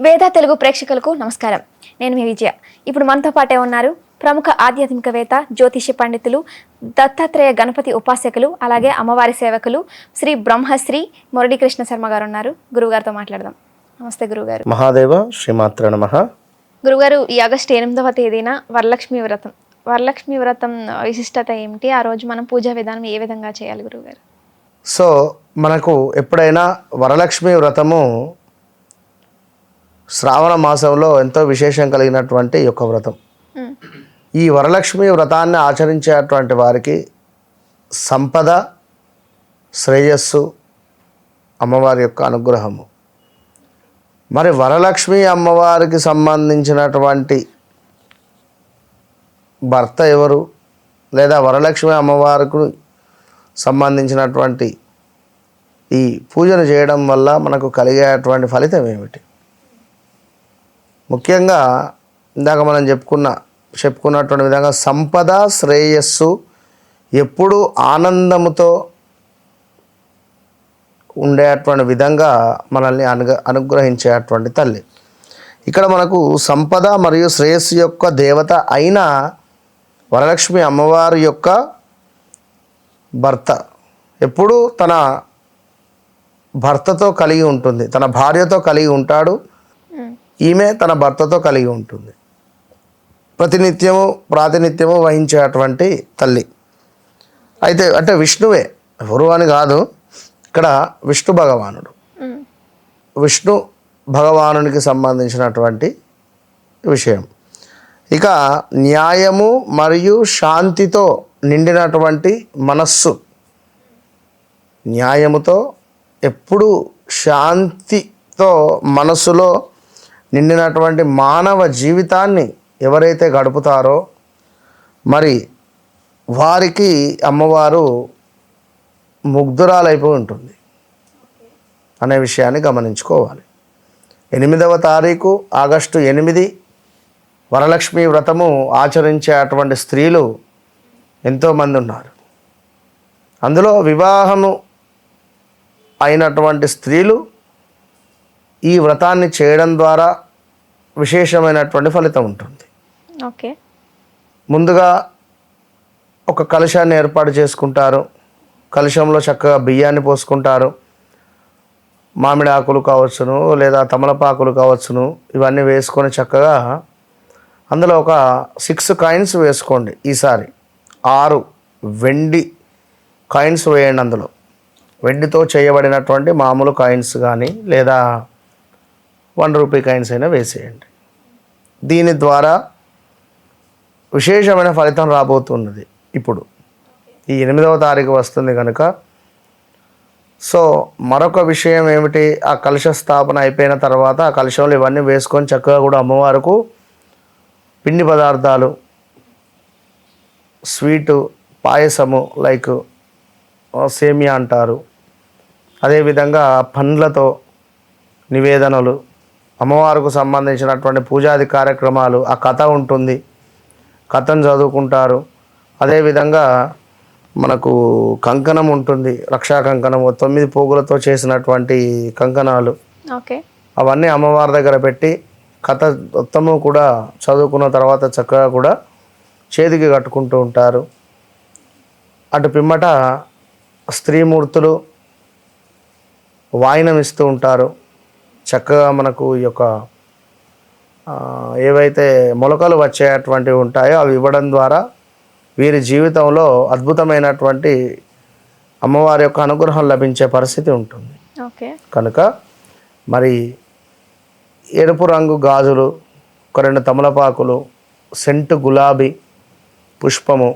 వేద తెలుగు ప్రేక్షకులకు నమస్కారం. నేను మీ విజయ. ఇప్పుడు మనతో పాటే ఉన్నారు ప్రముఖ ఆధ్యాత్మికవేత్త జ్యోతిష పండితులు దత్తాత్రేయ గణపతి ఉపాసకులు అలాగే అమ్మవారి సేవకులు శ్రీ బ్రహ్మశ్రీ మురళీకృష్ణ శర్మ గారు ఉన్నారు. గురువుగారితో మాట్లాడదాం. నమస్తే గురువుగారు. మహాదేవ శ్రీమాత్ర నమ. గురుగారు ఈ ఆగస్టు ఎనిమిదవ తేదీన వరలక్ష్మి వ్రతం. వరలక్ష్మి వ్రతం విశిష్టత ఏమిటి? ఆ రోజు మనం పూజా విధానం ఏ విధంగా చేయాలి గురువుగారు? సో మనకు ఎప్పుడైనా వరలక్ష్మి వ్రతము శ్రావణ మాసంలో ఎంతో విశేషం కలిగినటువంటి ఈ యొక్క వ్రతం. ఈ వరలక్ష్మి వ్రతాన్ని ఆచరించేటువంటి వారికి సంపద శ్రేయస్సు అమ్మవారి యొక్క అనుగ్రహము. మరి వరలక్ష్మి అమ్మవారికి సంబంధించినటువంటి భర్త ఎవరు? లేదా వరలక్ష్మి అమ్మవారికి సంబంధించినటువంటి ఈ పూజను చేయడం వల్ల మనకు కలిగేటువంటి ఫలితం ఏమిటి? ముఖ్యంగా ఇందాక మనం చెప్పుకున్న చెప్పుకున్నటువంటి విధంగా సంపద శ్రేయస్సు ఎప్పుడు ఆనందముతో ఉండేటువంటి విధంగా మనల్ని అనుగ అనుగ్రహించేటువంటి తల్లి. ఇక్కడ మనకు సంపద మరియు శ్రేయస్సు యొక్క దేవత అయిన వరలక్ష్మి అమ్మవారి యొక్క భర్త ఎప్పుడూ తన భర్తతో కలిగి ఉంటుంది తన భార్యతో కలిగి ఉంటాడు. ఈమె తన భర్తతో కలిగి ఉంటుంది. ప్రతినిత్యము ప్రాతినిత్యము వహించేటువంటి తల్లి. అయితే అంటే విష్ణువే. ఎవరు అని కాదు. ఇక్కడ విష్ణు భగవానుడు. విష్ణు భగవానునికి సంబంధించినటువంటి విషయం. ఇక న్యాయము మరియు శాంతితో నిండినటువంటి మనస్సు. న్యాయముతో ఎప్పుడు శాంతితో మనస్సులో నిండినటువంటి మానవ జీవితాన్ని ఎవరైతే గడుపుతారో మరి వారికి అమ్మవారు ముగ్ధురాలైపోయి ఉంటుంది అనే విషయాన్ని గమనించుకోవాలి. ఎనిమిదవ తారీఖు ఆగస్టు ఎనిమిది వరలక్ష్మి వ్రతము ఆచరించే అటువంటి స్త్రీలు ఎంతోమంది ఉన్నారు. అందులో వివాహము అయినటువంటి స్త్రీలు ఈ వ్రతాన్ని చేయడం ద్వారా విశేషమైనటువంటి ఫలితం ఉంటుంది. ఓకే. ముందుగా ఒక కలశాన్ని ఏర్పాటు చేసుకుంటారు. కలశంలో చక్కగా బియ్యాన్ని పోసుకుంటారు. మామిడి ఆకులు కావచ్చును లేదా తమలపాకులు కావచ్చును ఇవన్నీ వేసుకొని చక్కగా అందులో ఒక సిక్స్ కాయిన్స్ వేసుకోండి ఈసారి. ఆరు వెండి కాయిన్స్ వేయండి అందులో. వెండితో చేయబడినటువంటి మామూలు కాయిన్స్ కానీ లేదా వన్ రూపీ కాయిన్స్ అయినా వేసేయండి. దీని ద్వారా విశేషమైన ఫలితం రాబోతున్నది ఇప్పుడు. ఈ ఎనిమిదవ తారీఖు వస్తుంది కనుక సో మరొక విషయం ఏమిటి? ఆ కలుష స్థాపన అయిపోయిన తర్వాత ఆ కలుషంలో ఇవన్నీ వేసుకొని చక్కగా కూడా అమ్మవారుకు పిండి పదార్థాలు స్వీటు పాయసము లైక్ సేమియా అంటారు. అదేవిధంగా పండ్లతో నివేదనలు అమ్మవారికి సంబంధించినటువంటి పూజాది కార్యక్రమాలు ఆ కథ ఉంటుంది. కథను చదువుకుంటారు. అదేవిధంగా మనకు కంకణం ఉంటుంది. రక్షా కంకణము తొమ్మిది పోగులతో చేసినటువంటి కంకణాలు. ఓకే. అవన్నీ అమ్మవారి దగ్గర పెట్టి కథ మొత్తము కూడా చదువుకున్న తర్వాత చక్కగా కూడా చేతికి కట్టుకుంటూ ఉంటారు. అటు పిమ్మట స్త్రీమూర్తులు వాయినం ఇస్తూ ఉంటారు. చక్కగా మనకు ఈ యొక్క ఏవైతే మొలకలు వచ్చేటువంటివి ఉంటాయో అవి ఇవ్వడం ద్వారా వీరి జీవితంలో అద్భుతమైనటువంటి అమ్మవారి యొక్క అనుగ్రహం లభించే పరిస్థితి ఉంటుంది. ఓకే. కనుక మరి ఎరుపు రంగు గాజులు ఒక రెండు తమలపాకులు సెంటు గులాబీ పుష్పము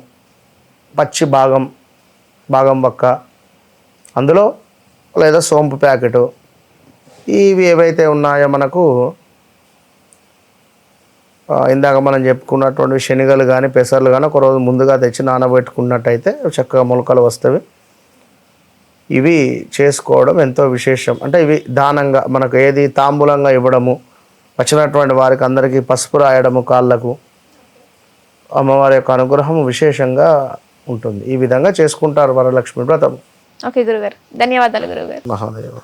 పచ్చి భాగం భాగం బక్క అందులో లేదా సోంపు ప్యాకెటు ఇవి ఏవైతే ఉన్నాయో మనకు ఇందాక మనం చెప్పుకున్నటువంటి శనగలు కానీ పెసర్లు కానీ ఒక రోజు ముందుగా తెచ్చి నానబెట్టుకున్నట్టయితే చక్కగా మొలకలు వస్తవి. ఇవి చేసుకోవడం ఎంతో విశేషం. అంటే ఇవి దానంగా మనకు ఏది తాంబూలంగా ఇవ్వడము వచ్చినటువంటి వారికి అందరికీ పసుపు రాయడము కాళ్ళకు అమ్మవారి యొక్క అనుగ్రహం విశేషంగా ఉంటుంది. ఈ విధంగా చేసుకుంటారు వరలక్ష్మి వ్రతం. ఓకే గురుగారు. ధన్యవాదాలు గురుగారు. మహాదేవ.